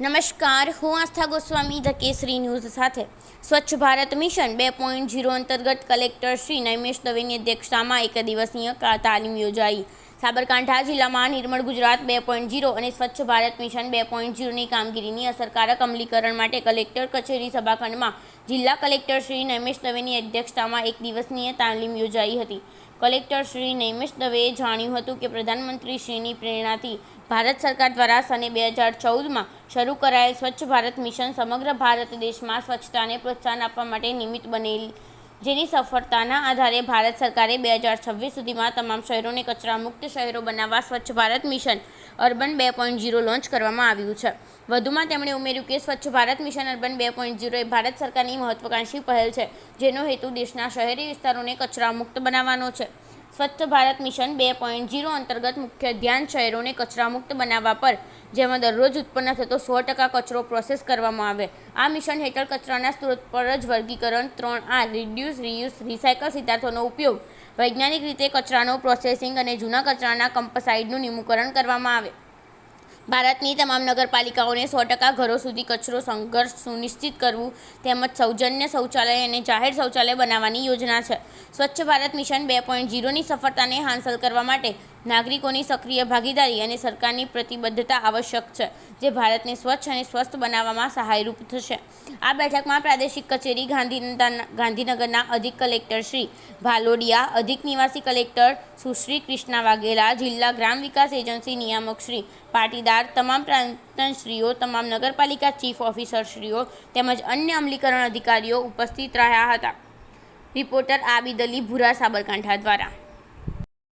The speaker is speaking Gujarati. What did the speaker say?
નમસ્કાર, હું આસ્થા ગોસ્વામી, ધ કેસરી ન્યૂઝ સાથે. સ્વચ્છ ભારત મિશન બે પોઈન્ટ ઝીરો અંતર્ગત કલેક્ટર શ્રી નૈમેશ દવેની અધ્યક્ષતામાં એક દિવસીય તાલીમ યોજાઈ. સાબરકાંઠા જિલ્લામાં નિર્મળ ગુજરાત બે પોઈન્ટ ઝીરો અને સ્વચ્છ ભારત મિશન બે પોઈન્ટ ઝીરોની કામગીરીની અસરકારક અમલીકરણ માટે કલેક્ટર કચેરી સભાખંડમાં જિલ્લા કલેક્ટર શ્રી નૈમેશ દવેની અધ્યક્ષતામાં એક દિવસની તાલીમ યોજાઈ હતી. કલેક્ટર શ્રી નૈમેશ દવેએ જાણ્યું હતું કે પ્રધાનમંત્રી શ્રીની પ્રેરણાથી ભારત સરકાર દ્વારા સને બે હજાર ચૌદમાં શરૂ કરાયેલ સ્વચ્છ ભારત મિશન સમગ્ર ભારત દેશમાં સ્વચ્છતાને પ્રોત્સાહન આપવા માટે નિમિત્ત બનેલ. જેની સફળતાના આધારે ભારત સરકારે બે હજાર છવ્વીસ સુધીમાં તમામ શહેરોને કચરા મુક્ત શહેરો બનાવવા સ્વચ્છ ભારત મિશન અર્બન બે પોઈન્ટ ઝીરો લોન્ચ કરવામાં આવ્યું છે. વધુમાં તેમણે ઉમેર્યું કે સ્વચ્છ ભારત મિશન અર્બન બે પોઈન્ટ ઝીરો એ ભારત સરકારની મહત્વાકાંક્ષી પહેલ છે, જેનો હેતુ દેશના શહેરી વિસ્તારોને કચરા મુક્ત બનાવવાનો છે. સ્વચ્છ ભારત મિશન બે પોઈન્ટ ઝીરો અંતર્ગત મુખ્ય ધ્યાન શહેરોને કચરામુક્ત બનાવવા પર, જેમાં દરરોજ ઉત્પન્ન થતો સો ટકા કચરો પ્રોસેસ કરવામાં આવે. આ મિશન હેઠળ કચરાના સ્ત્રોત પર જ વર્ગીકરણ ત્રણ આ રિડ્યુસ રીયુઝ રિસાયકલ સિદ્ધાર્થોનો ઉપયોગ. વૈજ્ઞાનિક રીતે કચરાનો પ્રોસેસિંગ અને જૂના કચરાના કમ્પસાઇડનું નિમુકરણ કરવામાં આવે. ભારતની તમામ નગરપાલિકાઓને સો ટકા ઘરો સુધી કચરો સંઘર્ષ સુનિશ્ચિત કરવું તેમજ સૌજન્ય શૌચાલય અને જાહેર શૌચાલય બનાવવાની યોજના છે. સ્વચ્છ ભારત મિશન બે પોઈન્ટ ઝીરોની સફળતાને હાંસલ કરવા માટે નાગરિકોની સક્રિય ભાગીદારી અને સરકારની પ્રતિબદ્ધતા આવશ્યક છે, જે ભારતને સ્વચ્છ અને સ્વસ્થ બનાવવામાં સહાયરૂપ થશે. આ બેઠકમાં પ્રાદેશિક કચેરી ગાંધીનગરના ગાંધીનગરના અધિક કલેક્ટર શ્રી ભાલોડિયા, અધિક નિવાસી કલેક્ટર સુશ્રી કૃષ્ણા વાઘેલા, જિલ્લા ગ્રામ વિકાસ એજન્સી નિયામક શ્રી પાટીદાર, તમામ પ્રાંતશ્રીઓ તમામ નગરપાલિકા ચીફ ઓફિસરશ્રીઓ તેમજ અન્ય અમલીકરણ અધિકારીઓ ઉપસ્થિત રહ્યા હતા. રિપોર્ટર આબિદ અલી ભુરા સાબરકાંઠા દ્વારા.